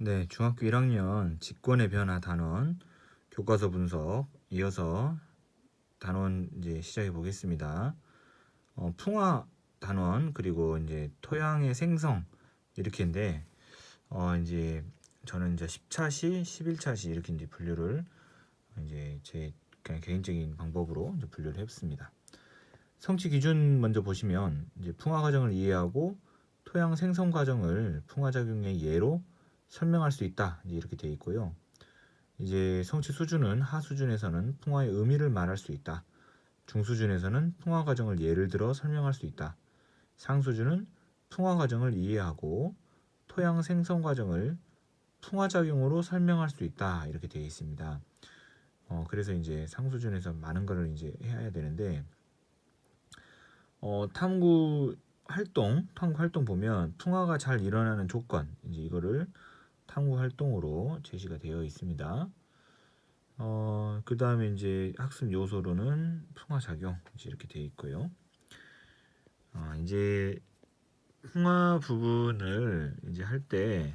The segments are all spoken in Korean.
네, 중학교 1학년 직권의 변화 단원 교과서 분석 이어서 단원 이제 시작해 보겠습니다. 어, 풍화 단원 그리고 이제 토양의 생성 이렇게인데 어 이제 저는 이제 10차시, 11차시 이렇게 이제 분류를 이제 제 그냥 개인적인 방법으로 이제 분류를 했습니다. 성취 기준 먼저 보시면 이제 풍화 과정을 이해하고 토양 생성 과정을 풍화 작용의 예로 설명할 수 있다. 이렇게 되어 있고요. 이제 성취 수준은 하 수준에서는 풍화의 의미를 말할 수 있다. 중 수준에서는 풍화 과정을 예를 들어 설명할 수 있다. 상 수준은 풍화 과정을 이해하고 토양 생성 과정을 풍화 작용으로 설명할 수 있다. 이렇게 되어 있습니다. 어, 그래서 이제 상 수준에서 많은 거를 이제 해야 되는데 어, 탐구 활동, 탐구 활동 보면 풍화가 잘 일어나는 조건, 이제 이거를 탐구 활동으로 제시가 되어 있습니다. 어, 그 다음에 이제 학습 요소로는 풍화 작용 이제 이렇게 되어 있고요. 어, 이제 풍화 부분을 이제 할 때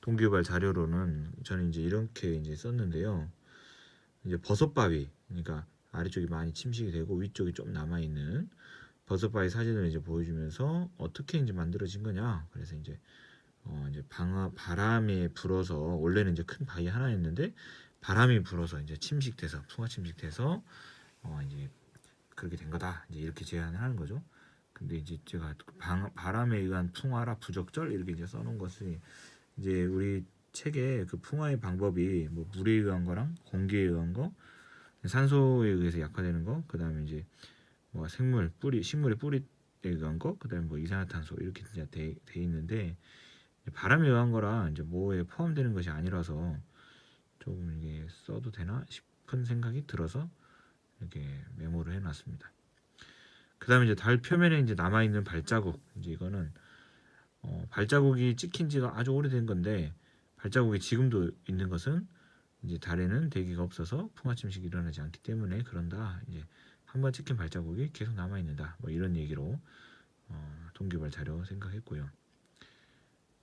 동기유발 자료로는 저는 이제 이렇게 이제 썼는데요. 이제 버섯바위, 그러니까 아래쪽이 많이 침식이 되고 위쪽이 좀 남아 있는 버섯바위 사진을 이제 보여주면서 어떻게 이제 만들어진 거냐. 그래서 이제 어 이제 방아 바람에 불어서 원래는 이제 큰 바위 하나였는데 바람이 불어서 이제 침식돼서 풍화 침식돼서 어 이제 그렇게 된 거다. 이제 이렇게 제안을 하는 거죠. 근데 이제 제가 방, 바람에 의한 풍화라 부적절 이렇게 이제 써놓은 것이 이제 우리 책에 그 풍화의 방법이 뭐 물에 의한 거랑 공기에 의한 거, 산소에 의해서 약화되는 거, 그 다음에 이제 뭐 생물 뿌리, 식물의 뿌리에 의한 거, 그 다음에 뭐 이산화탄소 이렇게 이제 돼, 돼 있는데 바람에 의한 거라 이제 뭐에 포함되는 것이 아니라서 조금 이게 써도 되나 싶은 생각이 들어서 이렇게 메모를 해놨습니다. 그 다음에 이제 달 표면에 이제 남아 있는 발자국 이제 이거는 어, 발자국이 찍힌 지가 아주 오래된 건데 발자국이 지금도 있는 것은 이제 달에는 대기가 없어서 풍화 침식이 일어나지 않기 때문에 그런다. 이제 한번 찍힌 발자국이 계속 남아 있는다. 뭐 이런 얘기로 어, 동기발 자료 생각했고요.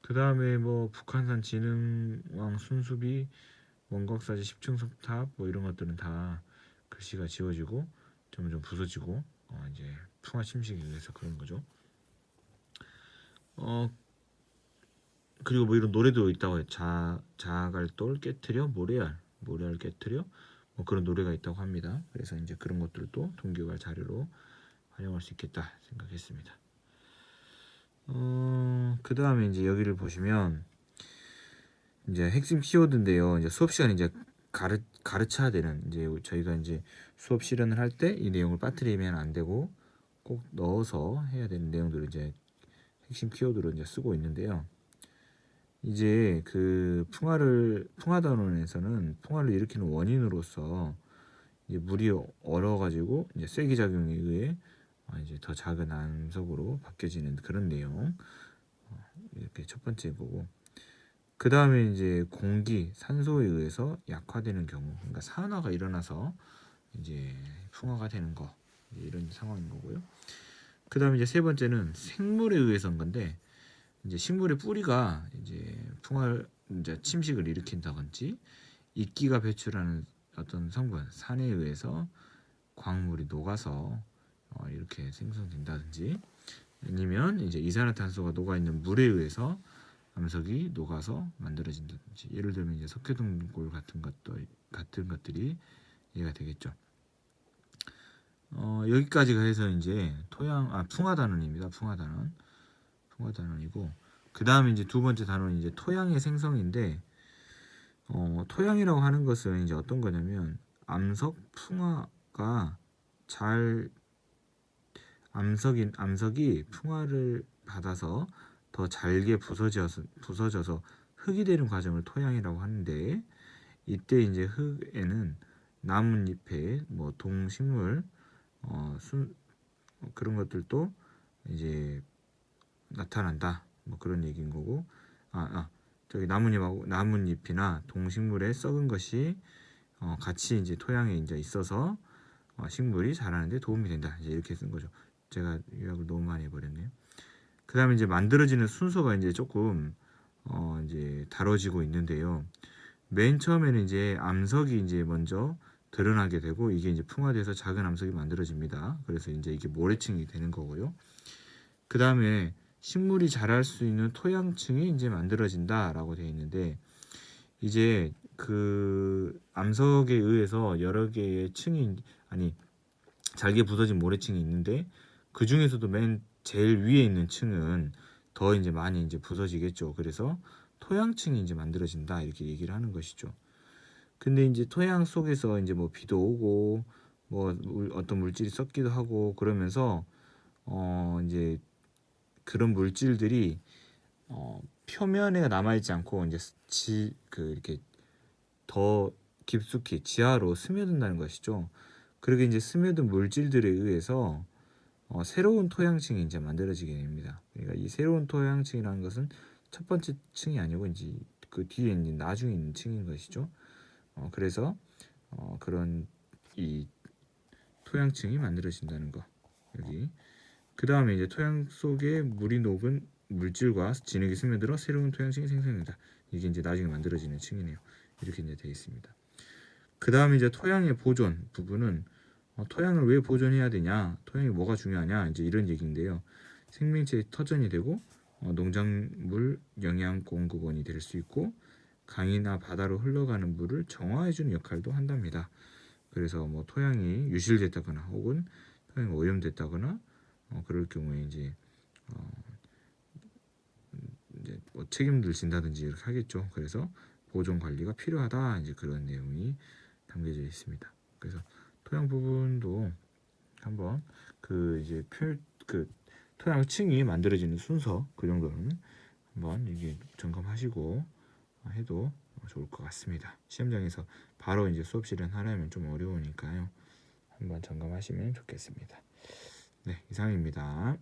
그 다음에 뭐 북한산 진흥왕 순수비 원곽사지 10층 석탑 뭐 이런 것들은 다 글씨가 지워지고 점점 부서지고 어, 이제 풍화 침식에 의해서 그런 거죠. 어 그리고 뭐 이런 노래도 있다고 해요. 자 자갈돌 깨트려 모래알 모래알 깨트려 뭐 그런 노래가 있다고 합니다. 그래서 이제 그런 것들도 동기발 자료로 활용할 수 있겠다 생각했습니다. 어, 그 다음에 이제 여기를 보시면 이제 핵심 키워드인데요. 이제 수업 시간 이제 가르 가르쳐야 되는 이제 저희가 이제 수업 실현을 할 때 이 내용을 빠뜨리면 안 되고 꼭 넣어서 해야 되는 내용들을 이제 핵심 키워드로 이제 쓰고 있는데요. 이제 그 풍화를 풍화 단원에서는 풍화를 일으키는 원인으로서 이제 물이 얼어가지고 이제 쐐기 작용에 의해 어, 이제 더 작은 암석으로 바뀌어지는 그런 내용 어, 이렇게 첫 번째 보고 그 다음에 이제 공기 산소에 의해서 약화되는 경우 그러니까 산화가 일어나서 이제 풍화가 되는 거 이런 상황인 거고요. 그 다음에 이제 세 번째는 생물에 의해서인 건데 이제 식물의 뿌리가 이제 풍화 이제 침식을 일으킨다든지 이끼가 배출하는 어떤 성분 산에 의해서 광물이 녹아서 어, 이렇게 생성된다든지 아니면 이제 이산화탄소가 녹아 있는 물에 의해서 암석이 녹아서 만들어진다든지 예를 들면 이제 석회동굴 같은 것도 같은 것들이 이해가 되겠죠. 어, 여기까지가 해서 이제 토양 아 풍화 단원입니다. 풍화 단원. 풍화 단원이고 그 다음에 이제 두 번째 단원이 이제 토양의 생성인데 어, 토양이라고 하는 것은 이제 어떤 거냐면 암석 풍화가 잘 암석인 암석이 풍화를 받아서 더 잘게 부서져서 부서져서 흙이 되는 과정을 토양이라고 하는데 이때 이제 흙에는 나뭇잎에 뭐 동식물 어, 순 그런 것들도 이제 나타난다. 뭐 그런 얘기인 거고. 아, 아 저기 나뭇잎하고 나뭇잎이나 동식물의 썩은 것이 어, 같이 이제 토양에 이제 있어서 어, 식물이 자라는데 도움이 된다. 이제 이렇게 쓴 거죠. 제가 요약을 너무 많이 해버렸네요. 그 다음에 이제 만들어지는 순서가 이제 조금 어 이제 다뤄지고 있는데요. 맨 처음에는 이제 암석이 이제 먼저 드러나게 되고 이게 이제 풍화돼서 작은 암석이 만들어집니다. 그래서 이제 이게 모래층이 되는 거고요. 그 다음에 식물이 자랄 수 있는 토양층이 이제 만들어진다라고 되어 있는데 이제 그 암석에 의해서 여러 개의 층이 아니 잘게 부서진 모래층이 있는데 그 중에서도 맨 제일 위에 있는 층은 더 이제 많이 이제 부서지겠죠. 그래서 토양층이 이제 만들어진다 이렇게 얘기를 하는 것이죠. 근데 이제 토양 속에서 이제 뭐 비도 오고 뭐 물- 어떤 물질이 섞기도 하고 그러면서 어 이제 그런 물질들이 어 표면에 남아 있지 않고 이제 지 그 이렇게 더 깊숙이 지하로 스며든다는 것이죠. 그렇게 이제 스며든 물질들에 의해서 어, 새로운 토양층이 이제 만들어지게 됩니다. 그러니까 이 새로운 토양층이라는 것은 첫 번째 층이 아니고 이제 그 뒤에 있는 나중에 있는 층인 것이죠. 어, 그래서 어, 그런 이 토양층이 만들어진다는 거 여기 그 다음에 이제 토양 속에 물이 녹은 물질과 진흙이 스며들어 새로운 토양층이 생성된다. 이게 이제 나중에 만들어지는 층이네요. 이렇게 이제 되어 있습니다. 그 다음에 이제 토양의 보존 부분은 어, 토양을 왜 보존해야 되냐, 토양이 뭐가 중요하냐 이제 이런 얘기인데요. 생명체의 터전이 되고 어, 농작물 영양 공급원이 될 수 있고 강이나 바다로 흘러가는 물을 정화해주는 역할도 한답니다. 그래서 뭐 토양이 유실됐다거나 혹은 토양이 오염됐다거나 어, 그럴 경우에 이제 어, 이제 뭐 책임을 진다든지 이렇게 하겠죠. 그래서 보존 관리가 필요하다 이제 그런 내용이 담겨져 있습니다. 그래서 토양 부분도 한번 그 이제 표그 토양 층이 만들어지는 순서 그 정도는 한번 이게 점검하시고 해도 좋을 것 같습니다. 시험장에서 바로 이제 수업 실현하려면 좀 어려우니까요. 한번 점검하시면 좋겠습니다. 네, 이상입니다.